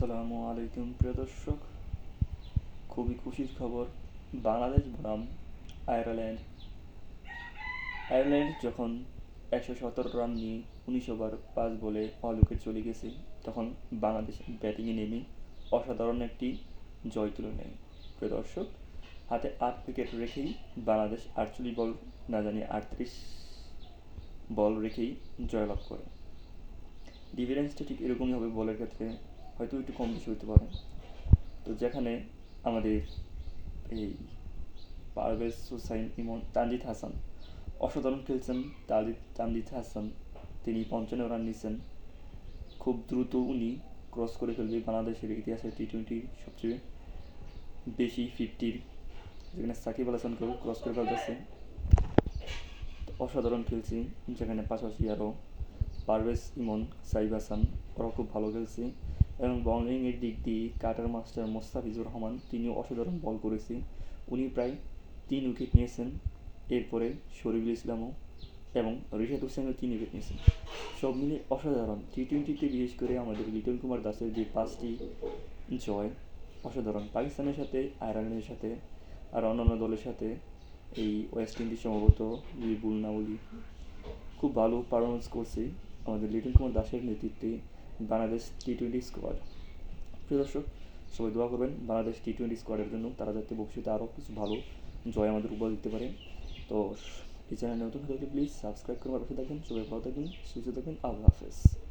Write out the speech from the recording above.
আসসালামু আলাইকুম প্রিয় দর্শক। খুবই খুশির খবর, বাংলাদেশ বনাম আয়ারল্যান্ড। আয়ারল্যান্ড যখন একশো সতেরো রান নিয়ে উনিশ ওভার পাঁচ বলে অল উইকেট চলে গেছে, তখন বাংলাদেশ ব্যাটিংয়ে নেমে অসাধারণ একটি জয় তুলে নেয়। প্রিয় দর্শক, হাতে আট উইকেট রেখেই বাংলাদেশ আটচল্লিশ বল, না জানি আটত্রিশ বল রেখেই জয়লাভ করে। ডিভিডেন্সটা ঠিক এরকমই হবে বলের ক্ষেত্রে হয়তো একটু কম বেশি হতে পারে। তো যেখানে আমাদের এই পারভেজ হুসাইন ইমন তানজিদ হাসান, অসাধারণ খেলছেন তানজিদ তানজিদ হাসান। তিনি পঞ্চান্ন রান নিয়েছেন খুব দ্রুত উনি ক্রস করে ফেলবে বাংলাদেশের ইতিহাসে টি টোয়েন্টি সবচেয়ে বেশি ফিফটির যেখানে সাকিব আল হাসানকেও ক্রস করে ফেলতেছে। অসাধারণ খেলছি যেখানে পাশাপাশি আরও পারভেজ ইমন, সাইব হাসান ওরা খুব ভালো খেলছে। এবং বলিংয়ের দিক দিয়ে কাটার মাস্টার মোস্তাফিজুর রহমান, তিনিও অসাধারণ বল করেছে উনি প্রায় তিন উইকেট নিয়েছেন, এরপরে শরীফুল ইসলামও এবং রিশাদ হোসেনও তিন উইকেট নিয়েছেন। সব মিলে অসাধারণ। টি টোয়েন্টিতে বিশেষ করে আমাদের লিটন কুমার দাসের যে পাঁচটি জয়, অসাধারণ। পাকিস্তানের সাথে, আয়ারল্যান্ডের সাথে আর অন্যান্য দলের সাথে এই ওয়েস্ট ইন্ডিজ সম্ভবত যদি খুব ভালো পারফরমেন্স করছে আমাদের লিটন কুমার দাসের নেতৃত্বে বাংলাদেশ টি টোয়েন্টি স্কোয়াড প্রিয় দর্শক, সবাই দোয়া করবেন বাংলাদেশ টি টোয়েন্টি স্কোয়াডের জন্য। তারা যাতে ভবিষ্যতে আরও কিছু ভালো জয় আমাদের উপহার দিতে পারে। তো, এই চ্যানেল নতুন হলে প্লিজ সাবস্ক্রাইব করে পাশে থাকবেন সবাই ভালো থাকবেন সুস্থ থাকবেন আল্লাহ হাফেজ।